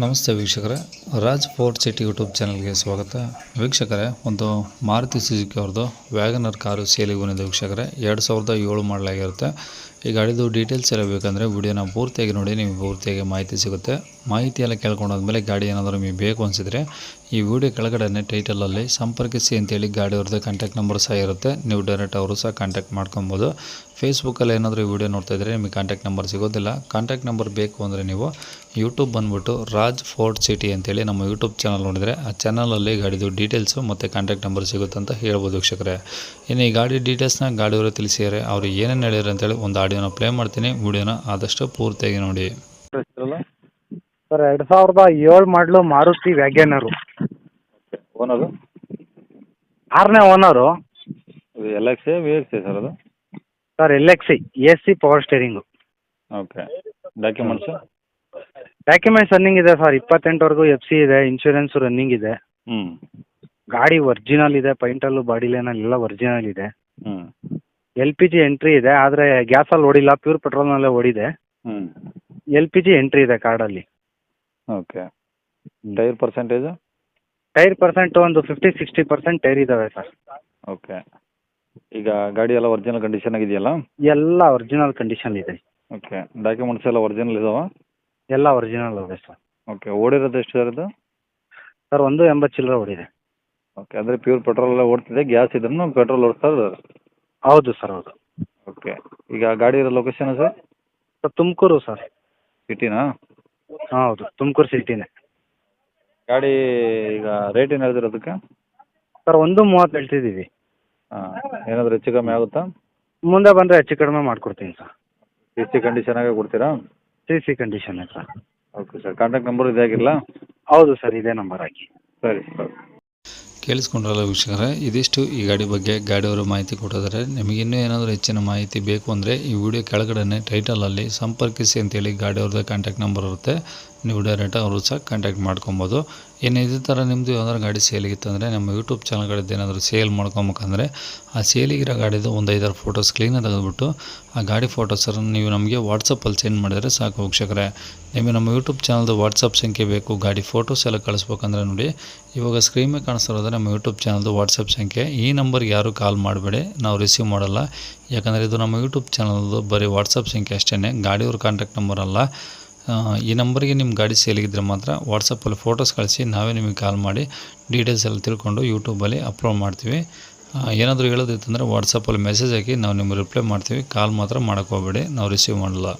ನಮಸ್ತೆ ವೀಕ್ಷಕರೇ, Raj fort city YouTube ಚಾನಲ್ಗೆ ಸ್ವಾಗತ. ವೀಕ್ಷಕರೇ, ಒಂದು ಮಾರುತಿ ಸುಜುಕಿ ಅವ್ರದ್ದು ವ್ಯಾಗನರ್ ಕಾರು ಸೇಲಿಗೆ ಬಂದಿದೆ ವೀಕ್ಷಕರೇ. ಎರಡು ಸಾವಿರದ ಏಳು ಮಾಡಲಾಗಿರುತ್ತೆ ಈ ಗಾಡಿದು ಡೀಟೇಲ್ಸ್ ಎಲ್ಲ ಬೇಕಂದರೆ ವಿಡಿಯೋನ ಪೂರ್ತಿಯಾಗಿ ನೋಡಿ, ನಿಮಗೆ ಪೂರ್ತಿಯಾಗಿ ಮಾಹಿತಿ ಸಿಗುತ್ತೆ. ಮಾಹಿತಿ ಎಲ್ಲ ಕೇಳ್ಕೊಂಡಾದ್ಮೇಲೆ ಗಾಡಿ ಏನಾದರೂ ನಿಮಗೆ ಬೇಕು ಅನಿಸಿದರೆ ಈ ವಿಡಿಯೋ ಕೆಳಗಡೆ ಟೈಟಲಲ್ಲಿ ಸಂಪರ್ಕಿಸಿ ಅಂತೇಳಿ ಗಾಡಿ ಅವ್ರದ್ದು ಕಾಂಟ್ಯಾಕ್ಟ್ ನಂಬರ್ ಸಹ ಇರುತ್ತೆ. ನೀವು ಡೈರೆಕ್ಟ್ ಅವರು ಸಹ ಕಾಂಟ್ಯಾಕ್ಟ್ ಮಾಡ್ಕೊಬೋದು. ಫೇಸ್ಬುಕ್ಕಲ್ಲಿ ಏನಾದರೂ ವಿಡಿಯೋ ನೋಡ್ತಾ ಇದ್ದರೆ ನಿಮಗೆ ಕಾಂಟ್ಯಾಕ್ಟ್ ನಂಬರ್ ಸಿಗೋದಿಲ್ಲ. ಕಾಂಟ್ಯಾಕ್ಟ್ ನಂಬರ್ ಬೇಕು ಅಂದರೆ ನೀವು ಯೂಟ್ಯೂಬ್ ಬಂದುಬಿಟ್ಟು ರಾಜ್ ಫೋರ್ಟ್ ಸಿಟಿ ಅಂತೇಳಿ ನಮ್ಮ ಯೂಟ್ಯೂಬ್ ಚಾನಲ್ ನೋಡಿದರೆ ಆ ಚಾನಲಲ್ಲಿ ಗಾಡಿದು ಡೀಟೇಲ್ಸು ಮತ್ತು ಕಾಂಟ್ಯಾಕ್ಟ್ ನಂಬರ್ ಸಿಗುತ್ತೆ ಅಂತ ಹೇಳ್ಬೋದು ವೀಕ್ಷಕರೇ. ಇನ್ನು ಈ ಗಾಡಿ ಡೀಟೇಲ್ಸ್ನ ಗಾಡಿಯವರು ತಿಳಿಸಿದ್ದಾರೆ. ಅವರು ಏನೇನು ಹೇಳಿದ್ರು ಅಂತೇಳಿ ಒಂದು ಆಡಿಯೋನ ಪ್ಲೇ ಮಾಡ್ತೀನಿ. ವಿಡಿಯೋನ ಆದಷ್ಟು ಪೂರ್ತಿಯಾಗಿ ನೋಡಿ. ಸರ್ ಎರಡು ಸಾವಿರದ ಏಳು ಮಾಡಲು ಮಾರುತಿ ವ್ಯಾಗ್ಯಾನರು ಓನರು ಆರನೇ ಓನರು ಇದು L X V X sir ಅದು? Sir L X I C A C power steering okay documents documents running ಇದೆ ಸರ್. ಇಪ್ಪತ್ತೆಂಟವರೆಗೂ ಎಫ್ ಸಿ ಇದೆ ಇನ್ಶೂರೆನ್ಸ್ ರನ್ನಿಂಗ್ ಇದೆ. ಹ್ಞೂ ಗಾಡಿ ಒರಿಜಿನಲ್ ಇದೆ ಪೈಂಟಲ್ಲು ಬಾಡಿ ಲೈನಲ್ಲಿ ಎಲ್ಲ ಒರಿಜಿನಲ್ ಇದೆ. ಹ್ಞೂ ಎಲ್ ಪಿ ಜಿ ಎಂಟ್ರಿ ಇದೆ ಆದರೆ ಗ್ಯಾಸಲ್ಲಿ ಓಡಿಲ್ಲ ಪ್ಯೂರ್ ಪೆಟ್ರೋಲ್ನಲ್ಲೇ ಓಡಿದೆ. ಹ್ಞೂ ಎಲ್ ಪಿ ಜಿ ಎಂಟ್ರಿ ಇದೆ ಕಾರ್ಡಲ್ಲಿ. Okay. Tyre percentage? Tyre percent ಒಂದು ಫಿಫ್ಟಿ ಸಿಕ್ಸ್ಟಿ ಪರ್ಸೆಂಟ್ ಟೈರ್ ಇದ್ದಾವೆ ಸರ್. ಓಕೆ. ಈಗ ಗಾಡಿ ಎಲ್ಲ ಒರಿಜಿನಲ್ ಕಂಡೀಷನ್ ಆಗಿದೆಯಲ್ಲ? ಎಲ್ಲ ಒರಿಜಿನಲ್ ಕಂಡೀಷನ್ ಇದೆ. ಓಕೆ. ಡಾಕ್ಯುಮೆಂಟ್ಸ್ ಎಲ್ಲ ಒರಿಜಿನಲ್ ಇದಾವ? ಎಲ್ಲ ಒರಿಜಿನಲ್ ಇದೆ ಸರ್. ಓಕೆ. ಓಡಿರೋದು ಎಷ್ಟು ಸರ್ ಇದು? ಸರ್ ಒಂದು ಎಂಬತ್ತು ಚಿಲ್ಲರೆ ಓಡಿದೆ. ಓಕೆ. ಅಂದರೆ ಪ್ಯೂರ್ ಪೆಟ್ರೋಲ್ ಎಲ್ಲ ಓಡ್ತಿದೆ ಗ್ಯಾಸ್ ಇದ್ರೂ ಪೆಟ್ರೋಲ್ ಓಡಿಸ್ತಾ ಹೌದು ಸರ್ ಹೌದು. ಓಕೆ. ಈಗ ಗಾಡಿ ಇರೋ location sir? Sir Tumakuru sir. ಸಿಟಿನಾ? ಹೌದು. ತುಮಕೂರು ಸಿಟಿನೇ. ಗಾಡಿ ಈಗ ರೇಟ್ ಏನು ಹೇಳಿದ್ರು ಅದಕ್ಕೆ? ಸರ್ ಒಂದು ಮೂವತ್ತು ಹೇಳ್ತಿದ್ದೀವಿ. ಹಾಂ ಏನಾದರೂ ಹೆಚ್ಚು ಕಮ್ಮಿ ಆಗುತ್ತಾ? ಮುಂದೆ ಬಂದರೆ ಹೆಚ್ಚು ಕಡಿಮೆ ಮಾಡಿಕೊಡ್ತೀನಿ ಸರ್. ಸಿ ಸಿ ಕಂಡೀಷನಾಗೆ ಕೊಡ್ತೀರಾ? C C condition sir. Okay sir contact number ಇದೆ ಆಗಿರಲ್ಲ ಹೌದು ಸರ್ ಇದೇ ನಂಬರ್ ಹಾಕಿ. ಸರಿ ಸರ್. ಕೇಳಿಸ್ಕೊಂಡ್ರಲ್ಲ ವೀಕ್ಷಕರೇ, ಇದಿಷ್ಟು ಈ ಗಾಡಿ ಬಗ್ಗೆ ಗಾಡಿಯವರು ಮಾಹಿತಿ ಕೊಟ್ಟಿದ್ದಾರೆ. ನಿಮಗೆ ಇನ್ನೂ ಏನಾದರೂ ಹೆಚ್ಚಿನ ಮಾಹಿತಿ ಬೇಕು ಅಂದರೆ ಈ ವಿಡಿಯೋ ಕೆಳಗಡೆ ಟೈಟಲಲ್ಲಿ ಸಂಪರ್ಕಿಸಿ ಅಂತೇಳಿ ಗಾಡಿಯವ್ರದ್ದು ಕಾಂಟ್ಯಾಕ್ಟ್ ನಂಬರ್ ಇರುತ್ತೆ. ನೀವು ಡೈರೆಕ್ಟಾಗಿ ಅವರು ಸಹ ಕಾಂಟ್ಯಾಕ್ಟ್ ಮಾಡ್ಕೊಬೋದು. ಇನ್ನು ಇದೇ ಥರ ನಿಮ್ಮದು ಯಾವ್ದಾದ್ರು ಗಾಡಿ ಸೇಲಿಗಿತ್ತಂದರೆ ನಮ್ಮ ಯೂಟ್ಯೂಬ್ ಚಾನಲ್ಗಳಿದ್ದು ಏನಾದರೂ ಸೇಲ್ ಮಾಡ್ಕೊಬೇಕಂದ್ರೆ ಆ ಸೇಲಿಗಿರೋ ಗಾಡಿದು ಒಂದು ಐದಾರು ಫೋಟೋಸ್ ಕ್ಲೀನಾಗಿ ತೆಗೆದುಬಿಟ್ಟು ಆ ಗಾಡಿ ಫೋಟೋಸನ್ನು ನೀವು ನಮಗೆ ವಾಟ್ಸಪ್ಪಲ್ಲಿ ಸೆಂಡ್ ಮಾಡಿದರೆ ಸಾಕು ವೀಕ್ಷಕರೇ. ನಿಮಗೆ ನಮ್ಮ ಯೂಟ್ಯೂಬ್ ಚಾನಲ್ದು ವಾಟ್ಸಪ್ ಸಂಖ್ಯೆ ಬೇಕು, ಗಾಡಿ ಫೋಟೋಸ್ ಎಲ್ಲ ಕಳಿಸ್ಬೇಕಂದ್ರೆ ನೋಡಿ. ಇವಾಗ ಸ್ಕ್ರೀನ್ ಮೇಲೆ ಕಾಣಿಸ್ತಿರೋದು ನಮ್ಮ ಯೂಟ್ಯೂಬ್ ಚಾನಲ್ದು ವಾಟ್ಸಪ್ ಸಂಖ್ಯೆ. ಈ ನಂಬರ್ಗೆ ಯಾರೂ ಕಾಲ್ ಮಾಡಬೇಡಿ, ನಾವು ರಿಸೀವ್ ಮಾಡಲ್ಲ. ಯಾಕಂದರೆ ಇದು ನಮ್ಮ ಯೂಟ್ಯೂಬ್ ಚಾನಲ್ದು ಬರೀ ವಾಟ್ಸಪ್ ಸಂಖ್ಯೆ ಅಷ್ಟೇ ಗಾಡಿಯವ್ರ ಕಾಂಟ್ಯಾಕ್ಟ್ ನಂಬರ್ ಅಲ್ಲ. ಈ ನಂಬರಿಗೆ ನಿಮ್ಮ ಗಾಡಿ ಸೇಲಿಗಿದ್ರೆ ಮಾತ್ರ ವಾಟ್ಸಪ್ಪಲ್ಲಿ ಫೋಟೋಸ್ ಕಳಿಸಿ ನಾವೇ ನಿಮಗೆ ಕಾಲ್ ಮಾಡಿ ಡೀಟೇಲ್ಸ್ ಎಲ್ಲ ತಿಳ್ಕೊಂಡು ಯೂಟ್ಯೂಬಲ್ಲಿ ಅಪ್ಲೋಡ್ ಮಾಡ್ತೀವಿ. ಏನಾದರೂ ಹೇಳೋದಿತ್ತಂದರೆ ವಾಟ್ಸಪ್ಪಲ್ಲಿ ಮೆಸೇಜ್ ಹಾಕಿ ನಾವು ನಿಮಗೆ ರಿಪ್ಲೈ ಮಾಡ್ತೀವಿ. ಕಾಲ್ ಮಾತ್ರ ಮಾಡೋಕ್ಕೆ ನಾವು ರಿಸೀವ್ ಮಾಡಲ್ಲ.